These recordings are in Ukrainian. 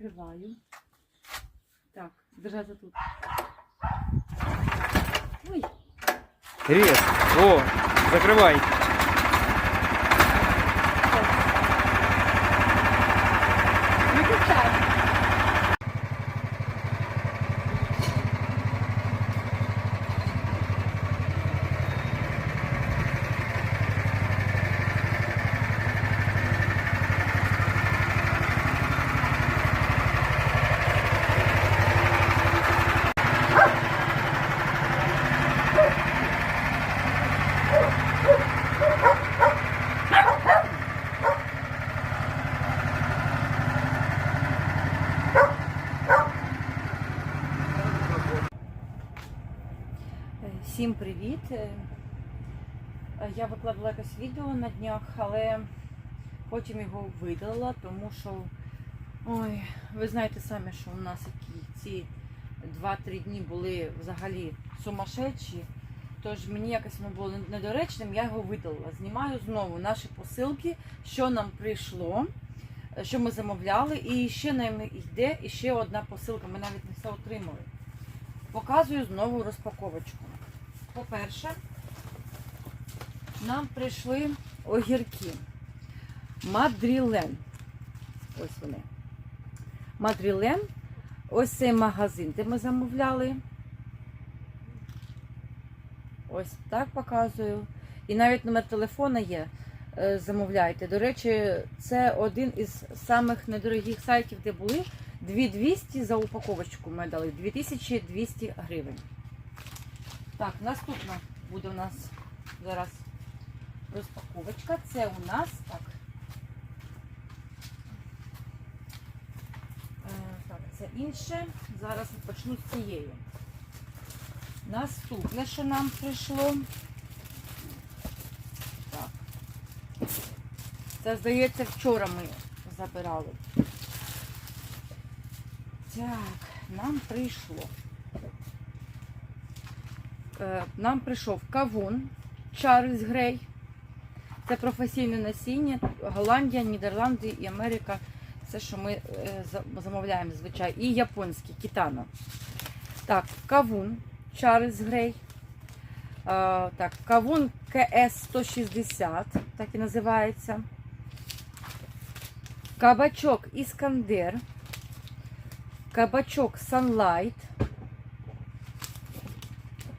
Відкриваю. Так, держаться тут. Ой, Рез. О, закривай. виключай. Е, Всім Е, е, Я викладала якесь відео на днях, але потім його видалила, тому що ой, ви знаєте самі, що у нас які ці 2-3 дні були взагалі сумасшедші. Тож мені якось воно було недоречним, я його видалила. Знімаю знову наші посилки, що нам прийшло, е, що ми замовляли, і ще нам йде і ще одна посилка. Ми навіть не все отримали. Показую знову розпаковочку. По-перше, нам прийшли огірки. Мадрілен. Ось вони. Мадрілен. Ось цей магазин, де ми замовляли. Ось так показую. І навіть номер телефона є. е, Замовляйте. До речі, це один із самих недорогих сайтів, де були. 2200 за упаковочку ми дали. 2200 гривень. Так, наступна буде у нас зараз розпаковочка. Це у нас так. Е, Так, це інше. Зараз почну з цієї. Наступне, що нам прийшло. Так. Це, здається, вчора ми забирали. Так, нам прийшло. Е, Нам прийшов кавун Чарльз Грей. Це професійне насіння. Голландія, Нідерланди і Америка. Це, що ми е, замовляємо, звичайно. І японський кітано. Так, кавун Чарльз Грей. Е, Так, кавун КС 160, так і називається. Кабачок Іскандер. Кабачок Sunlight.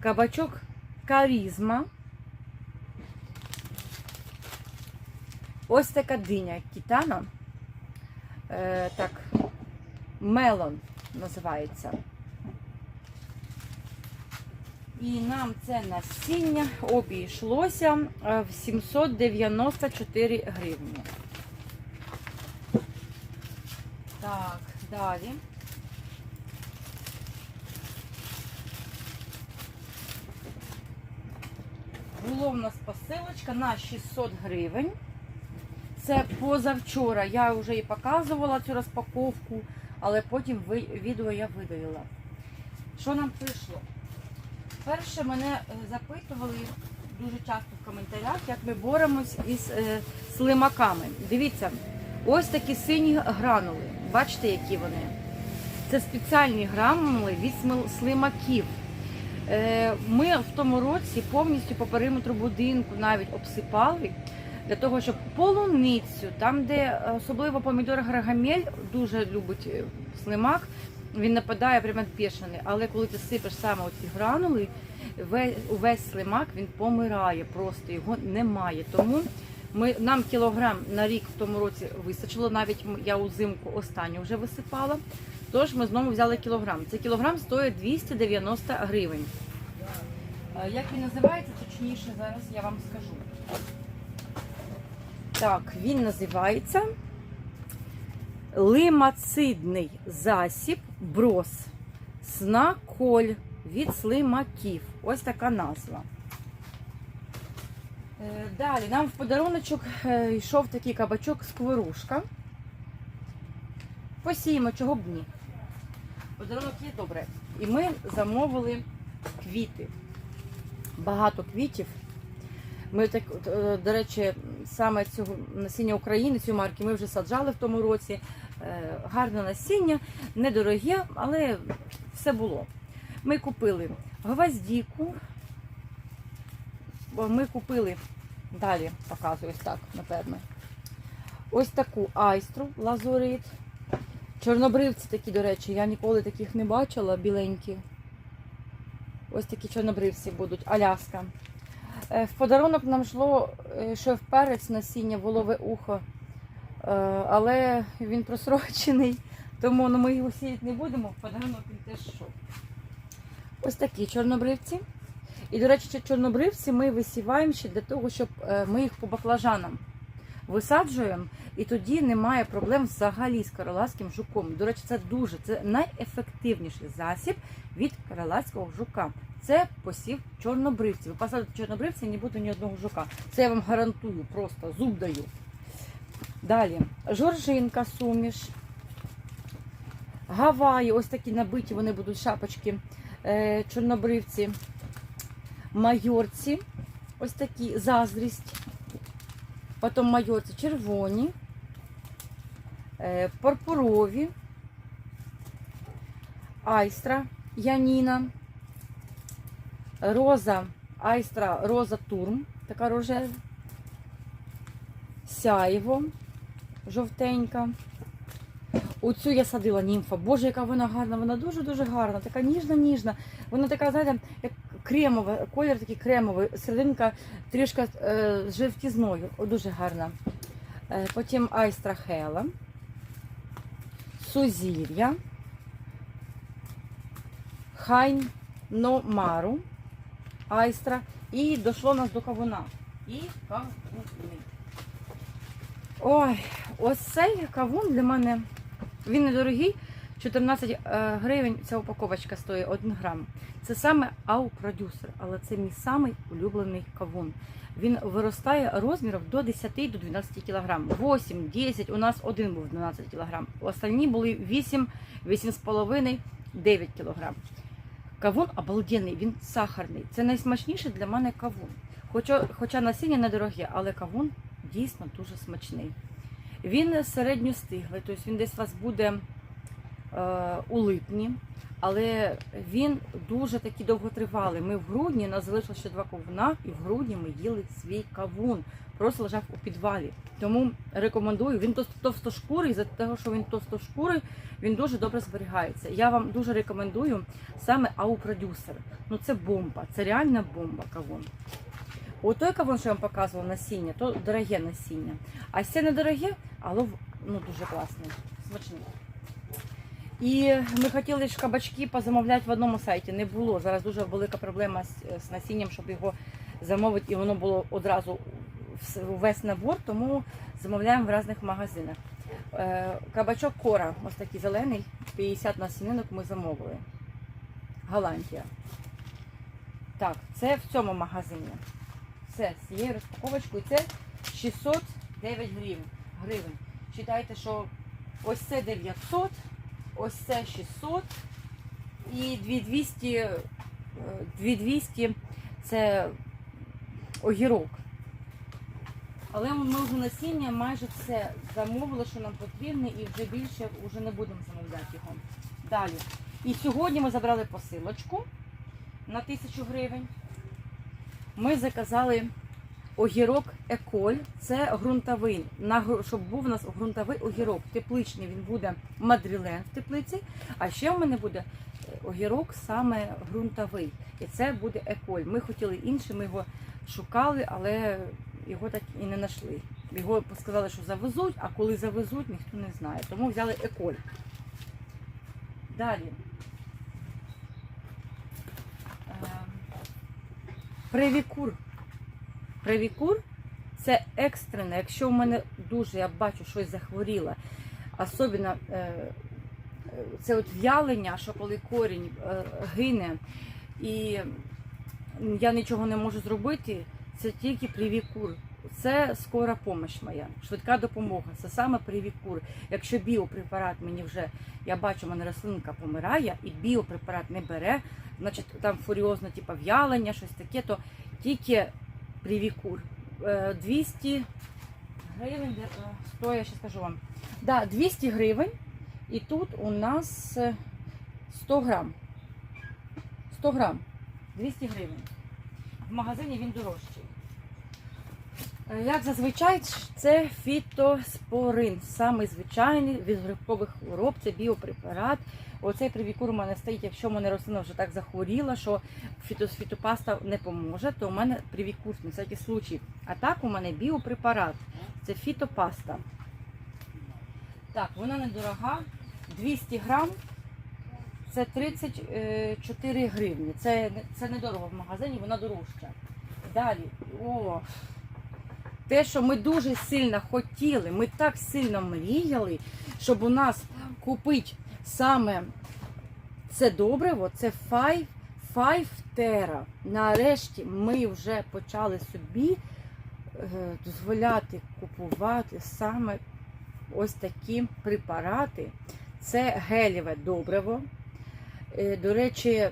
Кабачок Карізма. Ось така диня кітана. Е, так, мелон називається. І нам це насіння обійшлося в 794 гривні. Так, далі. Було в нас посилочка на 600 гривень. Це позавчора. Я вже і показувала цю розпаковку, але потім відео я видалила. Що нам прийшло? Перше, мене е, запитували дуже часто в коментарях, як ми боремось із е, слимаками. Дивіться, ось такі сині гранули. Бачите, які вони? Це спеціальні гранули від слимаків. Е, Ми в тому році повністю по периметру будинку навіть обсипали для того, щоб полуницю, там, де е, особливо помідор гаргамель дуже любить е, слимак, він нападає прямо бешений. Але коли ти сипеш саме оці гранули, весь, увесь слимак він помирає, просто його немає. Тому ми, нам кілограм на рік в тому році вистачило, навіть я узимку останню вже висипала. Тож ми знову взяли кілограм. Цей кілограм стоїть 290 гривень. Е, Як він називається, точніше, зараз я вам скажу. Так, він називається лимацидний засіб брос снаколь від слимаків. Ось така назва. Е, Далі нам в подаруночок е, йшов такий кабачок скворушка. Посіємо, чого б ні. Подарунок є добре. І ми замовили квіти. Багато квітів. Ми так, е, до речі, саме цього насіння України, цю марки ми вже саджали в тому році. Е, Гарне насіння, недороге, але все було. Ми купили гвоздіку, ми купили, далі показую ось так, напевно. Ось таку айстру лазурит. Чорнобривці такі, до речі, я ніколи таких не бачила, біленькі. Ось такі чорнобривці будуть, Аляска. Е, В подарунок нам йшло е, шеф-перець насіння, волове ухо. Е, Але він просрочений, тому ну, ми його сіяти не будемо. В подарунок він теж йшов. Ось такі чорнобривці. І, до речі, чорнобривці ми висіваємо ще для того, щоб е, ми їх по баклажанам висаджуємо, і тоді немає проблем взагалі з каралаським жуком. До речі, це дуже це найефективніший засіб від караласького жука. Це посів чорнобривців. Ви посадите чорнобривці, не буде ні одного жука. Це я вам гарантую, просто зуб даю. Далі, жоржинка суміш. Гаваї, ось такі набиті, вони будуть шапочки е, чорнобривці. Майорці, ось такі заздрість. Потім майорці червоні, е, пурпурові, айстра, яніна, роза, айстра, роза турм, така рожева, сяєво, жовтенька. Оцю я садила німфа. Боже, яка вона гарна, вона дуже-дуже гарна, така ніжна-ніжна. Вона така, знаєте, як кремова, колір такий кремовий, серединка трішки е, з жовтізною. Дуже гарна. Е, потім айстра хела, сузір'я, хайн номару, айстра. І дійшло нас до кавуна. І кавуни. Ой, ось цей кавун для мене, він недорогий. 14 е, гривень ця упаковочка стоїть 1 грам. Це саме ау-продюсер, але це мій самий улюблений кавун. Він виростає розміром до 10 до 12 кг. 8, 10, у нас один був 12 кг. Останні були 8, 8,5, 9 кг. Кавун обалденний, він сахарний. Це найсмачніший для мене кавун. Хоча, хоча насіння недороге, але кавун дійсно дуже смачний. Він середньостиглий, тобто він десь у вас буде у липні, але він дуже такий довготривалий. Ми в грудні у нас залишилося ще два ковуна, і в грудні ми їли свій кавун. Просто лежав у підвалі. Тому рекомендую. Він товс- товстошкурий, за того, що він товстошкурий, він дуже добре зберігається. Я вам дуже рекомендую саме ау-продюсер. Ну це бомба, це реальна бомба кавун. У той кавун, що я вам показувала насіння, то дороге насіння. А це недороге, але ну, дуже класний, смачний. І ми хотіли ж кабачки позамовляти в одному сайті. Не було. Зараз дуже велика проблема з, насінням, щоб його замовити, і воно було одразу весь набор, тому замовляємо в різних магазинах. Е, Кабачок кора, ось такий зелений, 50 насінинок ми замовили. Голландія. Так, це в цьому магазині. Це з цією розпаковочкою. Це 609 гривень. гривень. Читайте, що ось це 900, ось це 600 і 2200, е, 2200 це огірок. Але ми вже насіння майже все замовили, що нам потрібно, і вже більше вже не будемо замовляти його. Далі. І сьогодні ми забрали посилочку на 1000 гривень. Ми заказали огірок Еколь. Це ґрунтовий. Щоб був у нас ґрунтовий огірок. Тепличний він буде Мадрілен в теплиці. А ще в мене буде е, огірок саме ґрунтовий. І це буде Еколь. Ми хотіли інший, ми його шукали, але його так і не знайшли. Його сказали, що завезуть, а коли завезуть, ніхто не знає. Тому взяли Еколь. Далі. Ем, Привікур це екстрене. Якщо в мене дуже, я бачу, щось захворіло, особливо е, це от в'ялення, що коли корінь е, гине і я нічого не можу зробити, це тільки привікур. Це скора допомога моя, швидка допомога. Це саме привікур. Якщо біопрепарат мені вже, я бачу, мене рослинка помирає, і біопрепарат не бере, значить там фуріозно, типу в'ялення, щось таке, то тільки привікур. Е, 200 гривень е, я ще скажу вам. Да, 200 гривень. І тут у нас е, 100 грам. 100 грам. 200 гривень. В магазині він дорожчий. Е, Як зазвичай, це фітоспорин. Самий звичайний від грибкових хвороб, це біопрепарат. Оцей привікур у мене стоїть, якщо в мене рослина вже так захворіла, що фітопаста не поможе, то у мене привікур на всякий случай. А так у мене біопрепарат. Це фітопаста. Так, вона недорога. 200 грам. Це 34 гривні. Це, це недорого в магазині, вона дорожча. Далі. О, те, що ми дуже сильно хотіли, ми так сильно мріяли, щоб у нас купити саме це добриво, це 5, 5 Terra. Нарешті ми вже почали собі е, дозволяти купувати саме ось такі препарати. Це гелєве добриво. Е, До речі,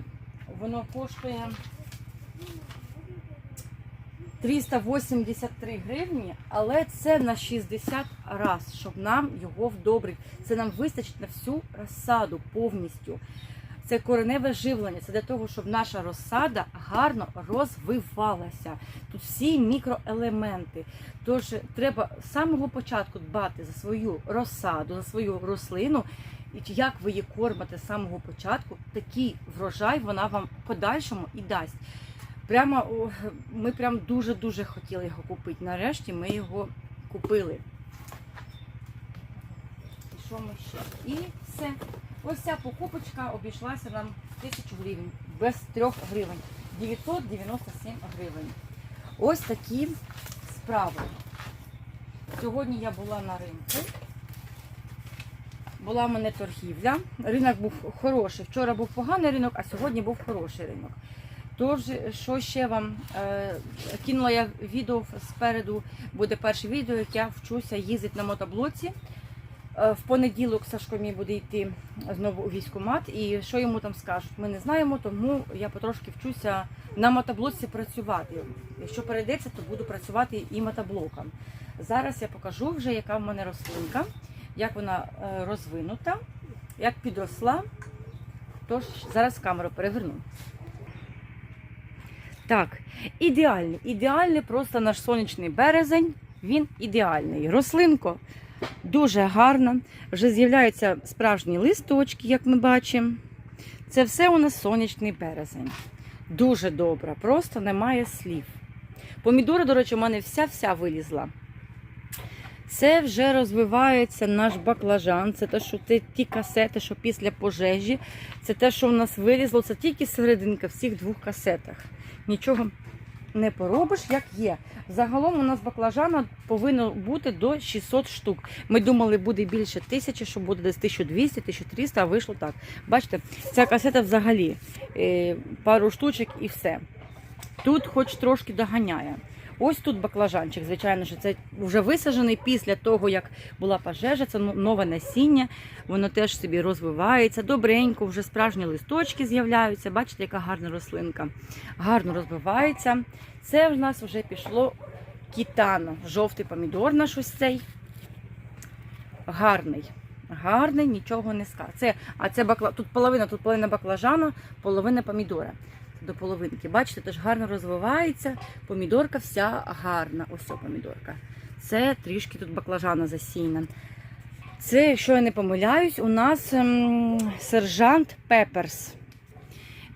воно коштує 383 гривні, але це на 60 раз, щоб нам його вдобрити. Це нам вистачить на всю розсаду повністю. Це кореневе живлення. Це для того, щоб наша розсада гарно розвивалася. Тут всі мікроелементи. Тож треба з самого початку дбати за свою розсаду, за свою рослину. І як ви її кормите з самого початку, такий врожай вона вам подальшому і дасть. Прямо ми прям дуже-дуже хотіли його купити. Нарешті ми його купили. І що ми ще? І все. Ось ця покупочка обійшлася нам 1000 гривень, без 3 гривень. 997 гривень. Ось такі справи. Сьогодні я була на ринку. Була в мене торгівля. Ринок був хороший. Вчора був поганий ринок, а сьогодні був хороший ринок. Тож, що ще вам е, кинула я відео спереду, буде перше відео, як я вчуся їздити на мотоблоці. Е, В понеділок Сашко мій буде йти знову у військкомат. І що йому там скажуть, ми не знаємо, тому я потрошки вчуся на мотоблоці працювати. Якщо перейдеться, то буду працювати і мотоблоком. Зараз я покажу вже, яка в мене рослинка, як вона е, розвинута, як підросла. Тож зараз камеру переверну. Так, ідеальний, ідеальний просто наш сонячний березень. Він ідеальний. Рослинко дуже гарна. Вже з'являються справжні листочки, як ми бачимо. Це все у нас сонячний березень. Дуже добре, просто немає слів. Помідори, до речі, у мене вся-вся вилізла. Це вже розвивається наш баклажан. Це те, що те, ті касети, що після пожежі. Це те, що в нас вилізло, це тільки серединка в цих двох касетах. Нічого не поробиш, як є. Загалом у нас баклажана повинно бути до 600 штук. Ми думали, буде більше тисячі, що буде десь 1200, 1300, а вийшло так. Бачите, ця касета взагалі е, пару штучок і все. Тут хоч трошки доганяє. Ось тут баклажанчик, звичайно, що це вже висаджений після того, як була пожежа, це нове насіння, воно теж собі розвивається, добренько, вже справжні листочки з'являються. Бачите, яка гарна рослинка. Гарно розвивається. Це в нас вже пішло кітано, жовтий помідор наш ось цей. Гарний. Гарний, нічого не скаже. Це, а це бакла... тут половина, тут половина баклажана, половина помідора. До половинки. Бачите, теж гарно розвивається. Помідорка вся гарна. Ось ця помідорка. Це трішки тут баклажана засіяна. Це, якщо я не помиляюсь, у нас ем, сержант Пеперс.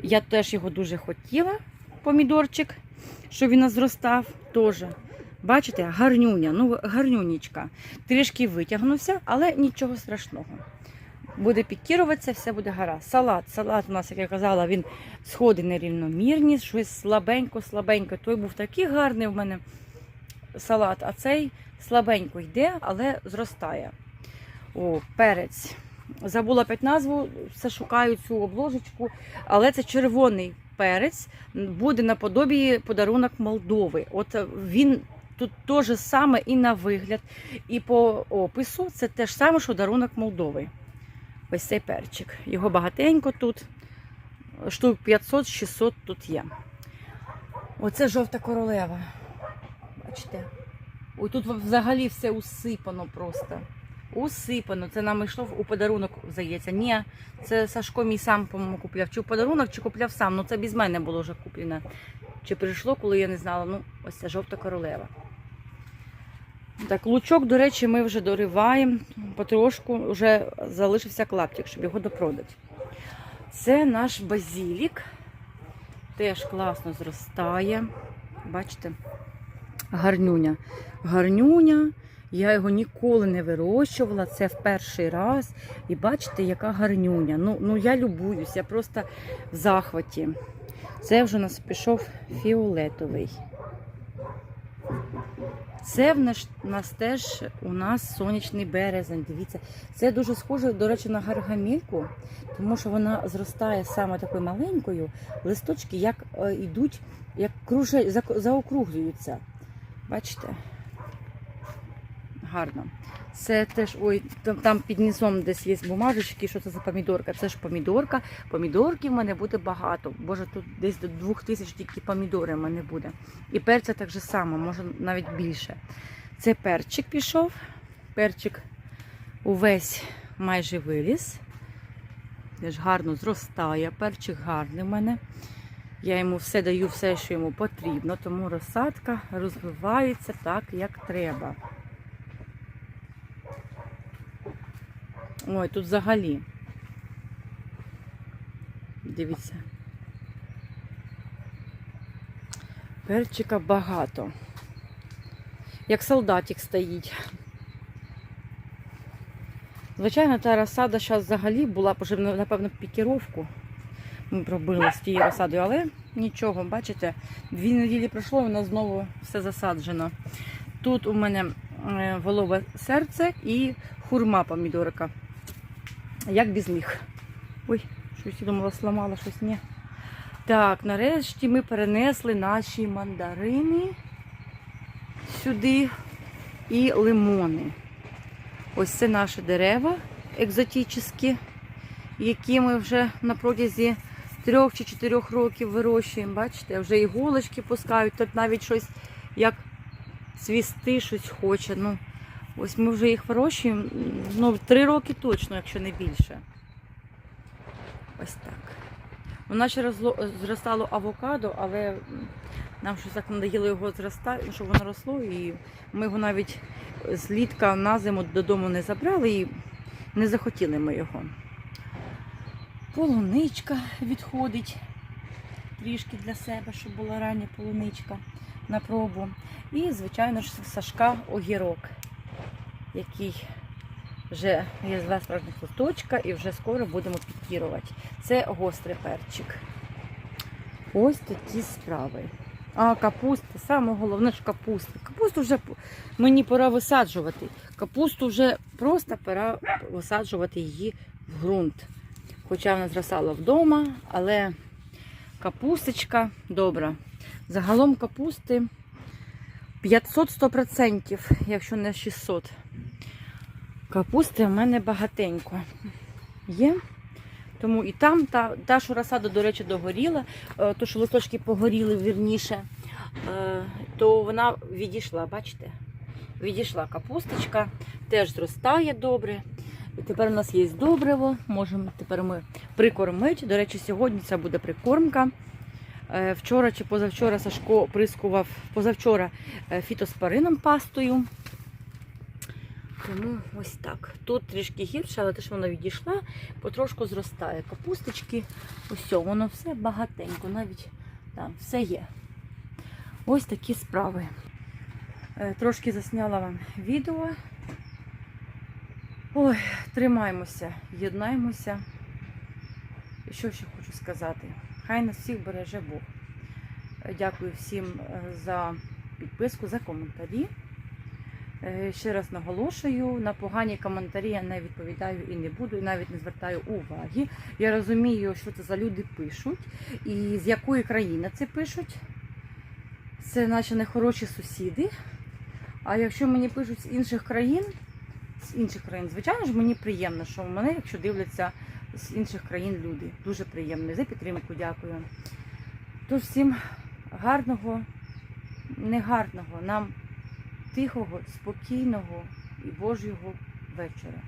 Я теж його дуже хотіла, помідорчик, щоб він зростав. Теж. Бачите, гарнюня, ну гарнюнічка. Трішки витягнувся, але нічого страшного. Буде підкіруватися, все буде гаразд. Салат. Салат у нас, як я казала, він сходи нерівномірні, щось слабенько, слабенько. Той був такий гарний в мене салат, а цей слабенько йде, але зростає. О, перець. Забула п'ять назву, все шукаю цю обложечку, але це червоний перець. Буде наподобі подарунок Молдови. От він тут теж саме і на вигляд, і по опису це те ж саме, що дарунок Молдови. Ось цей перчик. Його багатенько тут. Штук 500-600 тут є. Оце жовта королева. Бачите? Ой, тут взагалі все усипано просто. Усипано. Це нам йшло у подарунок, здається. Ні, це Сашко мій сам, по-моєму, купляв. Чи у подарунок, чи купляв сам. Ну це без мене було вже куплено. Чи прийшло, коли я не знала. Ну, ось ця жовта королева. Так, лучок, до речі, ми вже дориваємо потрошку, вже залишився клаптик, щоб його допродати. Це наш базілік. Теж класно зростає. Бачите? Гарнюня. Гарнюня. Я його ніколи не вирощувала. Це в перший раз. І бачите, яка гарнюня. Ну, ну я любуюсь, я просто в захваті. Це вже у нас пішов фіолетовий. Це в нас, нас теж у нас сонячний березень. Дивіться, це дуже схоже, до речі, на гаргамельку, тому що вона зростає саме такою маленькою. Листочки як е, йдуть, як круже, заокруглюються. Бачите? Гарно. Це теж, ой, там, під низом десь є бумажечки, що це за помідорка. Це ж помідорка. Помідорки в мене буде багато. Боже, тут десь до двох тисяч тільки помідори в мене буде. І перця так же само, може навіть більше. Це перчик пішов. Перчик увесь майже виліз. Теж гарно зростає. Перчик гарний в мене. Я йому все даю, все, що йому потрібно, тому розсадка розвивається так, як треба. Ой, тут взагалі. Дивіться. Перчика багато. Як солдатик стоїть. Звичайно, та розсада зараз взагалі була вже, напевно, пікіровку. Ми пробили з тією розсадою, але нічого, бачите, дві неділі пройшло, нас знову все засаджено. Тут у мене е, волове серце і хурма помідорка. Як без них. Ой, щось я думала, сламала щось ні. Так, нарешті ми перенесли наші мандарини сюди і лимони. Ось це наші дерева екзотичні, які ми вже на протязі трьох чи чотирьох років вирощуємо. Бачите, вже іголочки пускають, тут навіть щось як цвісти, щось хоче. Ну, ось ми вже їх вирощуємо ну, три роки точно, якщо не більше. Ось так. У нас ще зростало авокадо, але нам щось так надоїло його зростати, щоб воно росло, і ми його навіть з літка на зиму додому не забрали і не захотіли ми його. Полуничка відходить трішки для себе, щоб була рання полуничка на пробу. І, звичайно ж, Сашка огірок, який вже є два справжніх листочка і вже скоро будемо пікірувати. Це гострий перчик. Ось такі справи. А, капуста, саме головне ж капуста. Капусту вже мені пора висаджувати. Капусту вже просто пора висаджувати її в ґрунт. Хоча вона зростала вдома, але капусточка добра. Загалом капусти 500-100%, якщо не 600. Капусти в мене багатенько є. Тому і там та, та що розсада, до речі, догоріла, е, то що листочки погоріли вірніше, е, то вона відійшла, бачите? Відійшла капусточка, теж зростає добре. І тепер у нас є добриво, можемо тепер ми прикормити. До речі, сьогодні це буде прикормка. Е, Вчора чи позавчора Сашко прискував позавчора е, фітоспорином пастою. Тому ось так. Тут трішки гірше, але теж вона відійшла, потрошку зростає. Капусточки, ось воно все багатенько, навіть там все є. Ось такі справи. Е, Трошки засняла вам відео. Ой, тримаємося, єднаємося. І що ще хочу сказати? Хай нас всіх береже Бог. Е, Дякую всім е, за підписку, за коментарі. Е, Ще раз наголошую, на погані коментарі я не відповідаю і не буду, і навіть не звертаю уваги. Я розумію, що це за люди пишуть, і з якої країни це пишуть. Це наші нехороші сусіди. А якщо мені пишуть з інших країн, з інших країн, звичайно ж, мені приємно, що мене, якщо дивляться з інших країн люди. Дуже приємно. За підтримку дякую. Тож всім гарного, негарного нам тихого, спокійного і Божого вечора.